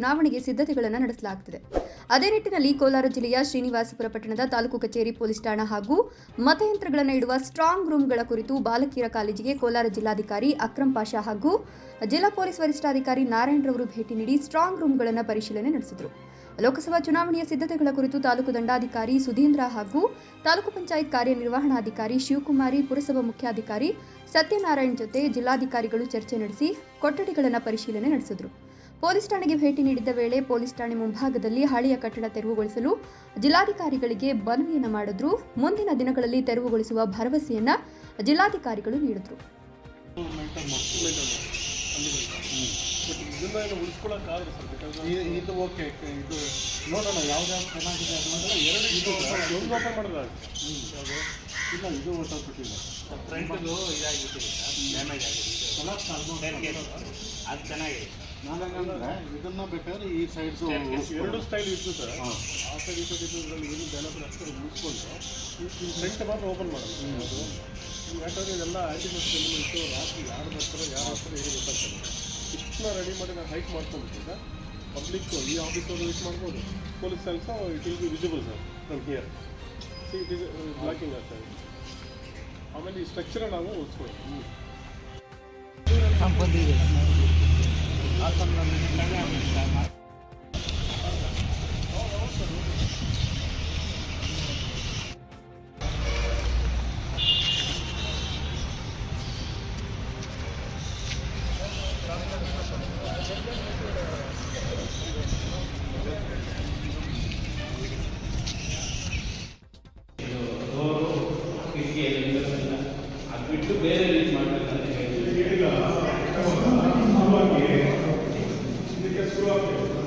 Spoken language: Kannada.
ಚುನಾವಣೆಗೆ ಸಿದ್ಧತೆಗಳನ್ನು ನಡೆಸಲಾಗುತ್ತಿದೆ ಅದೇ ನಿಟ್ಟಿನಲ್ಲಿ ಕೋಲಾರ ಜಿಲ್ಲೆಯ ಶ್ರೀನಿವಾಸಪುರ ಪಟ್ಟಣದ ತಾಲೂಕು ಕಚೇರಿ ಪೊಲೀಸ್ ಠಾಣಾ ಹಾಗೂ ಮತಯಂತ್ರಗಳನ್ನು ಇಡುವ ಸ್ಟ್ರಾಂಗ್ ರೂಮ್ಗಳ ಕುರಿತು ಬಾಲಕಿಯರ ಕಾಲೇಜಿಗೆ ಕೋಲಾರ ಜಿಲ್ಲಾಧಿಕಾರಿ ಅಕ್ರಂ ಪಾಷಾ ಹಾಗೂ ಜಿಲ್ಲಾ ಪೊಲೀಸ್ ವರಿಷ್ಠಾಧಿಕಾರಿ ನಾರಾಯಣ್ ರವರು ಭೇಟಿ ನೀಡಿ ಸ್ಟ್ರಾಂಗ್ ರೂಮ್ಗಳನ್ನು ಪರಿಶೀಲನೆ ನಡೆಸಿದರು. ಲೋಕಸಭಾ ಚುನಾವಣೆಯ ಸಿದ್ಧತೆಗಳ ಕುರಿತು ತಾಲೂಕು ದಂಡಾಧಿಕಾರಿ ಸುಧೀಂದ್ರ ಹಾಗೂ ತಾಲೂಕು ಪಂಚಾಯತ್ ಕಾರ್ಯನಿರ್ವಹಣಾಧಿಕಾರಿ ಶಿವಕುಮಾರಿ, ಪುರಸಭಾ ಮುಖ್ಯಾಧಿಕಾರಿ ಸತ್ಯನಾರಾಯಣ್ ಜೊತೆ ಜಿಲ್ಲಾಧಿಕಾರಿಗಳು ಚರ್ಚೆ ನಡೆಸಿ ಕೊಠಡಿಗಳನ್ನು ಪರಿಶೀಲನೆ ನಡೆಸಿದರು. ಪೊಲೀಸ್ ಠಾಣೆಗೆ ಭೇಟಿ ನೀಡಿದ್ದ ವೇಳೆ ಪೊಲೀಸ್ ಠಾಣೆ ಮುಂಭಾಗದಲ್ಲಿ ಹಳೆಯ ಕಟ್ಟಡ ತೆರವುಗೊಳಿಸಲು ಜಿಲ್ಲಾಧಿಕಾರಿಗಳಿಗೆ ಮನವಿಯನ್ನು ಮಾಡಿದ್ರು. ಮುಂದಿನ ದಿನಗಳಲ್ಲಿ ತೆರವುಗೊಳಿಸುವ ಭರವಸೆಯನ್ನ ಜಿಲ್ಲಾಧಿಕಾರಿಗಳು ನೀಡಿದ್ರು. ಇದು ಓಕೆ ಇದು ನೋಡೋಣ ಯಾವ್ದಾವ್ದು ಚೆನ್ನಾಗಿದೆ ಅನ್ನೋದನ್ನ ಎರಡು ಇದು ಒಂದು ಓಪನ್ ಇಲ್ಲ ಇದು ಹೊಟ್ಟೋಗ್ಬಿಟ್ಟಿಲ್ಲ ಫ್ರಂಟ್ದು ಇದಾಗಿತ್ತು ಡ್ಯಾಮೇಜ್ ಆಗಿದೆ ಅದು ಚೆನ್ನಾಗಿದೆ ನಾನು ಹೆಂಗಂದ್ರೆ ಇದನ್ನ ಬೇಕಾದ್ರೆ ಈ ಸೈಡ್ಸು ಎರಡು ಸ್ಟೈಲ್ ಇತ್ತು ಸರ್ ಆ ಸೈಡ್ ಈ ಸೈಡ್ ಇದ್ರಲ್ಲಿ ಏನು ಡೆವಲಪ್ಮೆಂಟ್ ಅಷ್ಟೇ ಮುಗಿಸ್ಕೊಂಡು ಈ ಫ್ರಂಟ್ ಮಾತ್ರ ಓಪನ್ ಮಾಡೋದು. ಅದು ಯಾಕಂದರೆ ಇದೆಲ್ಲ ಆ್ಯಂಟಿಮಸ್ ಎಲಿಮೆಂಟು ರಾತ್ರಿ ಯಾರು ಬರ್ತಾರೆ ಯಾರು ಹತ್ರ ಏನು ಗೊತ್ತಾಗ್ತದೆ. ಇಷ್ಟನ್ನ ರೆಡಿ ಮಾಡಿ ನಾವು ಹೈಟ್ ಪಬ್ಲಿಕ್ ಈ ಆಫೀಸವರು ಯೂಸ್ ಮಾಡ್ಬೋದು. Police also it will be visible sir from here see it is blocking ಆಗ್ತದೆ ಆಮೇಲೆ ಈ ಸ್ಟ್ರಕ್ಚರ್ ನಾವು ಉಳಿಸ್ಕೊಳ್ಳೋದು. ಅದು ಬಿಟ್ಟು ಬೇರೆ ಯೂಸ್ ಮಾಡಬೇಕಂತ grew up.